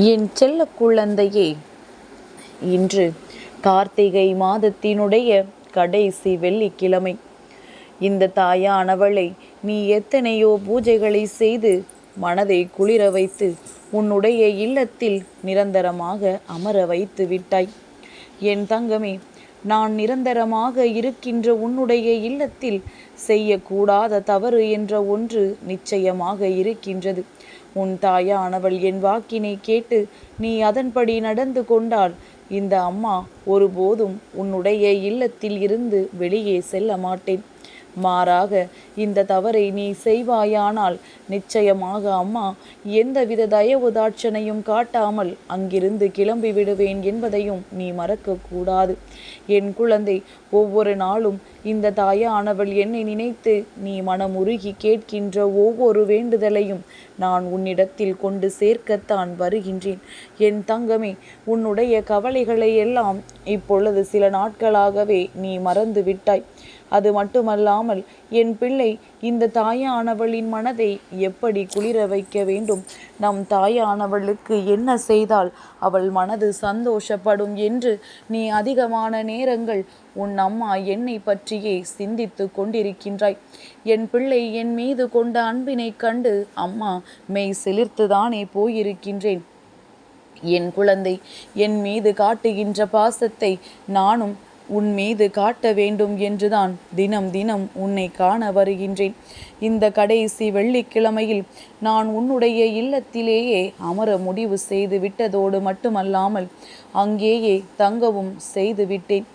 என் செல்ல குழந்தையே இன்று கார்த்திகை மாதத்தினுடைய கடைசி வெள்ளிக்கிழமை. இந்த தாயானவளை நீ எத்தனையோ பூஜைகளை செய்து மனதை குளிர வைத்து உன்னுடைய இல்லத்தில் நிரந்தரமாக அமர வைத்து விட்டாய். என் தங்கமே நான் நிரந்தரமாக இருக்கின்ற உன்னுடைய இல்லத்தில் செய்யக்கூடாத தவறு என்ற ஒன்று நிச்சயமாக இருக்கின்றது. உன் தாயானவள் என் வாக்கினை கேட்டு நீ அதன்படி நடந்து கொண்டால் இந்த அம்மா ஒருபோதும் உன்னுடைய இல்லத்தில் இருந்து வெளியே செல்ல மாட்டேன். மாறாக இந்த தவறை நீ செய்வாயானால் நிச்சயமாக அம்மா எந்தவித தயவு தாட்சணையும் காட்டாமல் அங்கிருந்து கிளம்பி விடுவேன் என்பதையும் நீ மறக்கக்கூடாது. என் குழந்தை ஒவ்வொரு நாளும் இந்த தாயானவள் என்னை நினைத்து நீ மனமுருகி கேட்கின்ற ஒவ்வொரு வேண்டுதலையும் நான் உன்னிடத்தில் கொண்டு சேர்க்கத்தான் வருகின்றேன். என் தங்கமே உன்னுடைய கவலைகளை எல்லாம் இப்பொழுது சில நாட்களாகவே நீ மறந்து விட்டாய் அது மட்டுமல்லாமல் என் பிள்ளை இந்த தாயானவளின் மனதை எப்படி குளிர வைக்க வேண்டும்? நம் தாயானவளுக்கு என்ன செய்தால் அவள் மனது சந்தோஷப்படும் என்று நீ அதிகமான நேரங்கள் உன் அம்மா என்னை பற்றியே சிந்தித்து கொண்டிருக்கின்றாய். என் பிள்ளை என் மீது கொண்ட அன்பினை கண்டு அம்மா மெய் சிலிர்த்துதானே போயிருக்கின்றேன். என் குழந்தை என் மீது காட்டுகின்ற பாசத்தை நானும் உன் மீது காட்ட வேண்டும் என்றுதான் தினம் தினம் உன்னை காண வருகின்றேன். இந்த கடைசி வெள்ளிக்கிழமையில் நான் உன்னுடைய இல்லத்திலேயே அமர முடிவு செய்து விட்டதோடு மட்டுமல்லாமல் அங்கேயே தங்கவும் செய்து விட்டேன்.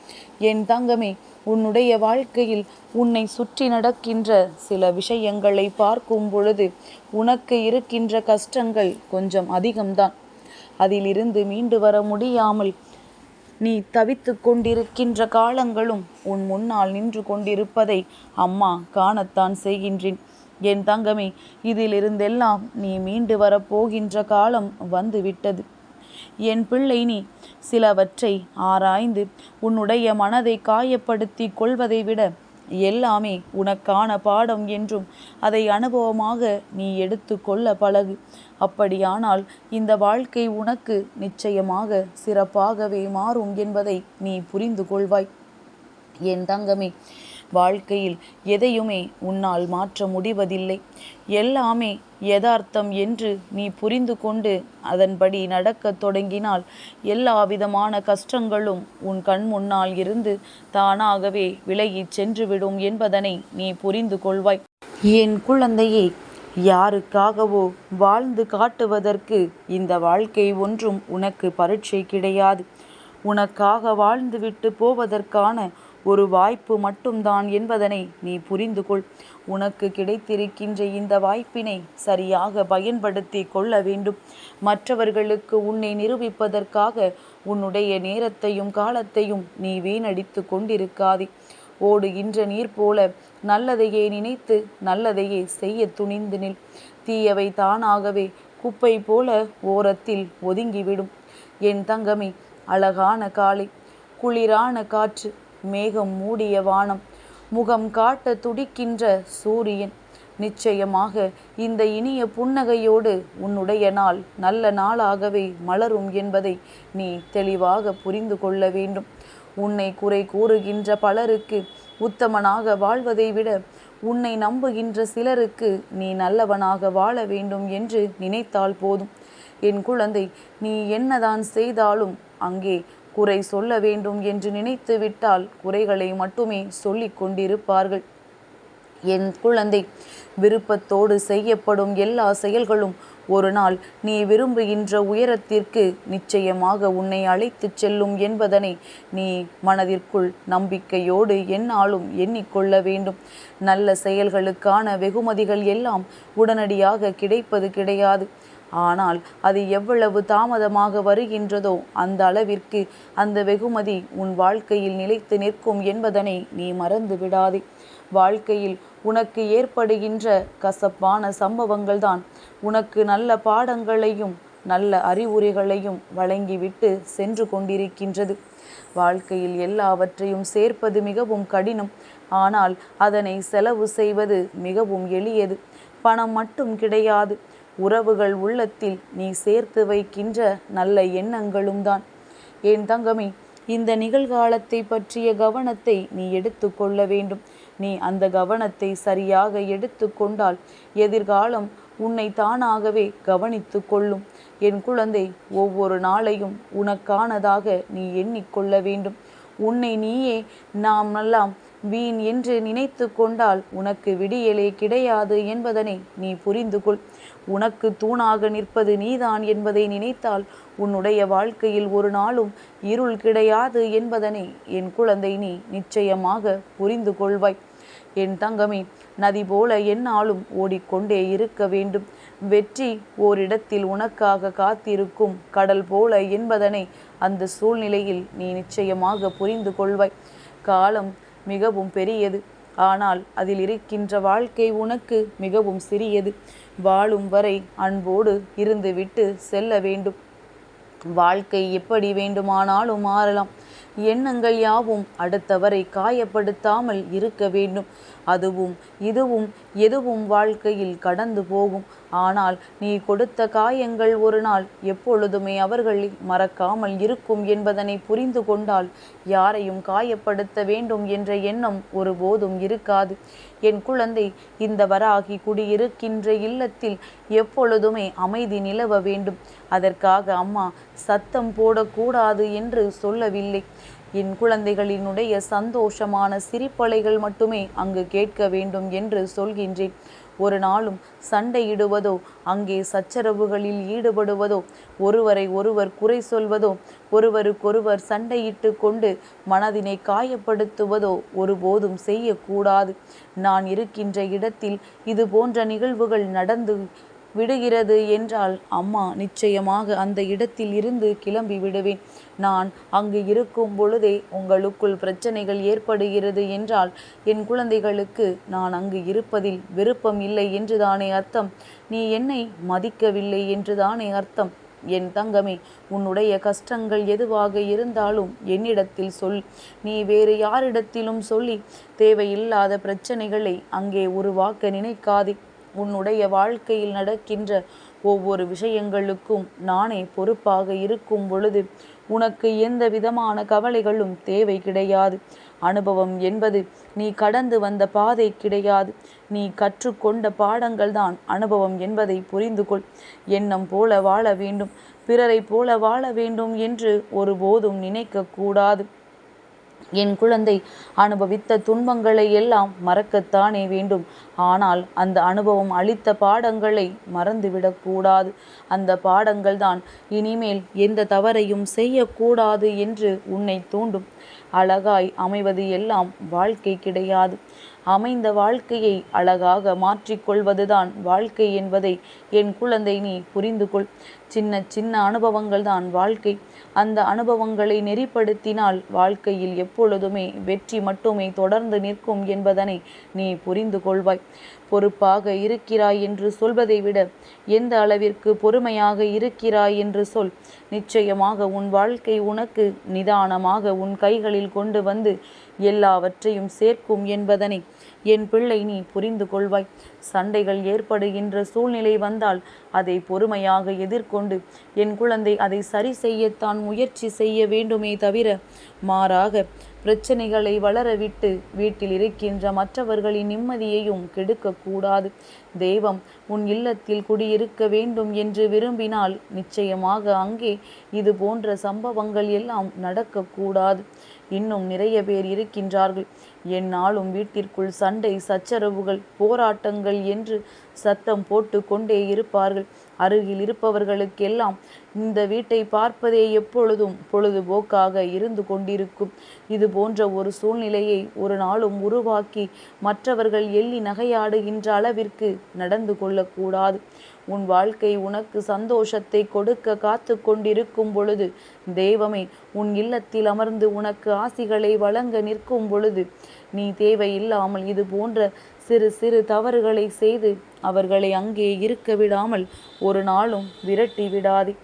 என் தங்கமே உன்னுடைய வாழ்க்கையில் உன்னை சுற்றி நடக்கின்ற சில விஷயங்களை பார்க்கும் பொழுது உனக்கு இருக்கின்ற கஷ்டங்கள் கொஞ்சம் அதிகம்தான். அதிலிருந்து மீண்டு வர முடியாமல் நீ தவித்து கொண்டிருக்கின்ற காலங்களும் உன் முன்னால் நின்று கொண்டிருப்பதை அம்மா காணத்தான் செய்கின்றேன். என் தங்கமே இதிலிருந்தெல்லாம் நீ மீண்டு வரப்போகின்ற காலம் வந்துவிட்டது. என் பிள்ளை நீ சிலவற்றை ஆராய்ந்து உன்னுடைய மனதை காயப்படுத்தி கொள்வதை விட எல்லாமே உனக்கான பாடம் என்றும் அதை அனுபவமாக நீ எடுத்து கொள்ள பழகு. அப்படியானால் இந்த வாழ்க்கை உனக்கு நிச்சயமாக சிறப்பாகவே மாறும் என்பதை நீ புரிந்து கொள்வாய். என் தங்கமே வாழ்க்கையில் எதையுமே உன்னால் மாற்ற முடிவதில்லை. எல்லாமே யதார்த்தம் என்று நீ புரிந்து கொண்டு அதன்படி நடக்கத் தொடங்கினால் எல்லா விதமான கஷ்டங்களும் உன் கண் முன்னால் இருந்து தானாகவே விலகிச் சென்றுவிடும் என்பதனை நீ புரிந்து கொள்வாய். என் குழந்தையே யாருக்காகவோ வாழ்ந்து காட்டுவதற்கு இந்த வாழ்க்கை ஒன்றும் உனக்கு பரீட்சை கிடையாது. உனக்காக வாழ்ந்துவிட்டு போவதற்கான ஒரு வாய்ப்பு மட்டும்தான் என்பதனை நீ புரிந்து கொள். உனக்கு கிடைத்திருக்கின்ற இந்த வாய்ப்பினை சரியாக பயன்படுத்தி கொள்ள வேண்டும். மற்றவர்களுக்கு உன்னை நிரூபிப்பதற்காக உன்னுடைய நேரத்தையும் காலத்தையும் நீ வீணடித்து கொண்டிருக்காதே. ஓடுகின்ற நீர் போல நல்லதையே நினைத்து நல்லதையே செய்ய துணிந்து நில். தீயவை தானாகவே குப்பை போல ஓரத்தில் ஒதுங்கிவிடும். என் தங்கமே அழகான காலை குளிரான காற்று மேகம் மூடிய வானம் முகம் காட்ட துடிக்கின்ற சூரியன். நிச்சயமாக இந்த இனிய புன்னகையோடு உன்னுடைய நாள் நல்ல நாளாகவே மலரும் என்பதை நீ தெளிவாக புரிந்து கொள்ள வேண்டும். உன்னை குறை கூறுகின்ற பலருக்கு உத்தமனாக வாழ்வதை விட உன்னை நம்புகின்ற சிலருக்கு நீ நல்லவனாக வாழ வேண்டும் என்று நினைத்தால் போதும். என் குழந்தை நீ என்னதான் செய்தாலும் அங்கே குறை சொல்ல வேண்டும் என்று நினைத்து விட்டால் குறைகளை மட்டுமே சொல்லிக் கொண்டிருப்பார்கள். என் குழந்தை விருப்பத்தோடு செய்யப்படும் எல்லா செயல்களும் ஒரு நாள் நீ விரும்புகின்ற உயரத்திற்கு நிச்சயமாக உன்னை அழைத்துச் செல்லும் என்பதனை நீ மனதிற்குள் நம்பிக்கையோடு என்னாலும் எண்ணிக்கொள்ள வேண்டும். நல்ல செயல்களுக்கான வெகுமதிகள் எல்லாம் உடனடியாக கிடைப்பது கிடையாது. ஆனால் அது எவ்வளவு தாமதமாக வருகின்றதோ அந்த அளவிற்கு அந்த வெகுமதி உன் வாழ்க்கையில் நிலைத்து நிற்கும் என்பதனை நீ மறந்து விடாதே. வாழ்க்கையில் உனக்கு ஏற்படுகின்ற கசப்பான சம்பவங்கள் தான் உனக்கு நல்ல பாடங்களையும் நல்ல அறிவுரைகளையும் வழங்கிவிட்டு சென்று கொண்டிருக்கின்றது. வாழ்க்கையில் எல்லாவற்றையும் சேர்ப்பது மிகவும் கடினம். ஆனால் அதனை செலவு செய்வது மிகவும் எளியது. பணம் மட்டும் கிடையாது. உறவுகள் உள்ளத்தில் நீ சேர்த்து வைக்கின்ற நல்ல எண்ணங்களும் தான் என் தங்கமே இந்த நிகழ்காலத்தை பற்றிய கவனத்தை நீ எடுத்து கொள்ள வேண்டும். நீ அந்த கவனத்தை சரியாக எடுத்து கொண்டால் எதிர்காலம் உன்னை தானாகவே கவனித்து கொள்ளும். என் குழந்தை ஒவ்வொரு நாளையும் உனக்கானதாக நீ எண்ணிக்கொள்ள வேண்டும். உன்னை நீயே நாம் எல்லாம் வீண் என்று நினைத்து கொண்டால் உனக்கு விடியலே கிடையாது என்பதனை நீ புரிந்து கொள் உனக்கு தூணாக நிற்பது நீதான் என்பதை நினைத்தால் உன்னுடைய வாழ்க்கையில் ஒரு நாளும் இருள் கிடையாது என்பதனை என் குழந்தை நீ நிச்சயமாக புரிந்து கொள்வாய். என் தங்கமே நதி போல என்னாலும் ஓடிக்கொண்டே இருக்க வேண்டும். வெற்றி ஓரிடத்தில் உனக்காக காத்திருக்கும் கடல் போல என்பதனை அந்த சூழ்நிலையில் நீ நிச்சயமாக புரிந்து கொள்வாய். காலம் மிகவும் பெரியது ஆனால் அதில் இருக்கின்ற வாழ்க்கை உனக்கு மிகவும் சிறியது. வாழும் வரை அன்போடு இருந்துவிட்டு செல்ல வேண்டும். வாழ்க்கை எப்படி வேண்டுமானாலும் மாறலாம். எண்ணங்கள் யாவும் அடுத்தவரை காயப்படுத்தாமல் இருக்க வேண்டும். அதுவும் இதுவும் எதுவும் வாழ்க்கையில் கடந்து போகும். ஆனால் நீ கொடுத்த காயங்கள் ஒரு நாள் எப்பொழுதுமே அவர்களை மறக்காமல் இருக்கும் என்பதனை புரிந்து கொண்டால் யாரையும் காயப்படுத்த வேண்டும் என்ற எண்ணம் ஒருபோதும் இருக்காது. என் குழந்தை இந்த வராகி குடியிருக்கின்ற இல்லத்தில் எப்பொழுதுமே அமைதி நிலவ வேண்டும். அதற்காக அம்மா சத்தம் போடக்கூடாது என்று சொல்லவில்லை. என் குழந்தைகளினுடைய சந்தோஷமான சிரிப்பலைகள் மட்டுமே அங்கு கேட்க வேண்டும் என்று சொல்கின்றேன். ஒரு நாளும் சண்டையிடுவதோ அங்கே சச்சரவுகளில் ஈடுபடுவதோ ஒருவரை ஒருவர் குறை சொல்வதோ ஒருவருக்கொருவர் சண்டையிட்டு கொண்டு மனதினை காயப்படுத்துவதோ ஒருபோதும் செய்யக்கூடாது. நான் இருக்கின்ற இடத்தில் இது போன்ற நிகழ்வுகள் நடந்து விடுகிறது என்றால் அம்மா நிச்சயமாக அந்த இடத்தில் இருந்து கிளம்பி விடுவேன். நான் அங்கு இருக்கும் பொழுதே உங்களுக்குள் பிரச்சனைகள் ஏற்படுகிறது என்றால் என் குழந்தைகளுக்கு நான் அங்கு இருப்பதில் விருப்பம் இல்லை என்றுதானே அர்த்தம்? நீ என்னை மதிக்கவில்லை என்றுதானே அர்த்தம்? என் தங்கமே உன்னுடைய கஷ்டங்கள் எதுவாக இருந்தாலும் என்னிடத்தில் சொல். நீ வேறு யாரிடத்திலும் சொல்லி தேவையில்லாத பிரச்சனைகளை அங்கே உருவாக்க நினைக்காதே. உன்னுடைய வாழ்க்கையில் நடக்கின்ற ஒவ்வொரு விஷயங்களுக்கும் நானே பொறுப்பாக இருக்கும் பொழுது உனக்கு எந்த விதமான கவலைகளும் தேவை கிடையாது. அனுபவம் என்பது நீ கடந்து வந்த பாதை கிடையாது. நீ கற்றுக்கொண்ட பாடங்கள் தான் அனுபவம் என்பதை புரிந்து கொள். எண்ணம் போல வாழ வேண்டும் பிறரை போல வாழ வேண்டும் என்று ஒருபோதும் நினைக்கக்கூடாது என் குழந்தை அனுபவித்த துன்பங்களை எல்லாம் மறக்கத்தானே வேண்டும். ஆனால் அந்த அனுபவம் அளித்த பாடங்களை மறந்துவிடக்கூடாது அந்த பாடங்கள் தான் இனிமேல் எந்த தவறையும் செய்யக்கூடாது என்று உன்னை தூண்டும். அழகாய் அமைவது எல்லாம் வாழ்க்கை கிடையாது. அமைந்த வாழ்க்கையை அழகாக மாற்றிக்கொள்வதுதான் வாழ்க்கை என்பதை என் குழந்தை நீ புரிந்து கொள் சின்ன சின்ன அனுபவங்கள் தான் வாழ்க்கை. அந்த அனுபவங்களை நெறிப்படுத்தினால் வாழ்க்கையில் எப்பொழுதுமே வெற்றி மட்டுமே தொடர்ந்து நிற்கும் என்பதனை நீ புரிந்து கொள்வாய் பொறுப்பாக இருக்கிறாய் என்று சொல்வதை விட எந்த அளவிற்கு பொறுமையாக இருக்கிறாய் என்று சொல். நிச்சயமாக உன் வாழ்க்கை உனக்கு நிதானமாக உன் கை கைகளில் கொண்டு வந்து எல்லாவற்றையும் சேர்க்கும் என்பதனை என் பிள்ளை நீ புரிந்து கொள்வாய். சண்டைகள் ஏற்படுகின்ற சூழ்நிலை வந்தால் அதை பொறுமையாக எதிர்கொண்டு என் குழந்தை அதை சரி செய்யத்தான் முயற்சி செய்ய வேண்டுமே தவிர மாறாக பிரச்சனைகளை வளரவிட்டு வீட்டில் இருக்கின்ற மற்றவர்களின் நிம்மதியையும் கெடுக்கக்கூடாது தெய்வம் உன் இல்லத்தில் குடியிருக்க வேண்டும் என்று விரும்பினால் நிச்சயமாக அங்கே இது போன்ற சம்பவங்கள் எல்லாம் நடக்கக்கூடாது இன்னும் நிறைய பேர் இருக்கின்றார்கள். என்னாலும் வீட்டிற்குள் சண்டை சச்சரவுகள் போராட்டங்கள் என்று சத்தம் போட்டு கொண்டே இருப்பார்கள். அருகில் இருப்பவர்களுக்கெல்லாம் இந்த வீட்டை பார்ப்பதே எப்பொழுதும் பொழுதுபோக்காக இருந்து கொண்டிருக்கும். இது போன்ற ஒரு சூழ்நிலையை ஒரு நாளும் உருவாக்கி மற்றவர்கள் எள்ளி நகையாடுகின்ற அளவிற்கு நடந்து கொள்ளக்கூடாது. உன் வாழ்க்கை உனக்கு சந்தோஷத்தை கொடுக்க காத்து கொண்டிருக்கும் பொழுது தெய்வமே உன் இல்லத்தில் அமர்ந்து உனக்கு ஆசிகளை வழங்க நிற்கும் பொழுது நீ தேவையில்லாமல் இது போன்ற சிறு சிறு தவறுகளை செய்து அவர்களை அங்கே இருக்க விடாமல் ஒரு நாளும் விரட்டி விடாதே.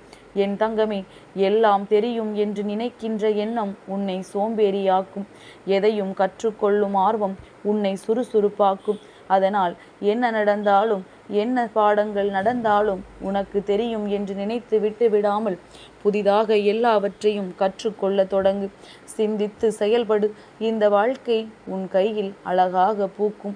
என் தங்கமே எல்லாம் தெரியும் என்று நினைக்கின்ற எண்ணம் உன்னை சோம்பேறியாக்கும். எதையும் கற்றுக்கொள்ளும் ஆர்வம் உன்னை சுறுசுறுப்பாக்கும். அதனால் என்ன நடந்தாலும் என்ன பாடங்கள் நடந்தாலும் உனக்கு தெரியும் என்று நினைத்து விட்டு விடாமல் புதிதாக எல்லாவற்றையும் கற்றுக்கொள்ள தொடங்கு. சிந்தித்து செயல்படு. இந்த வாழ்க்கை உன் கையில் அழகாக பூக்கும்.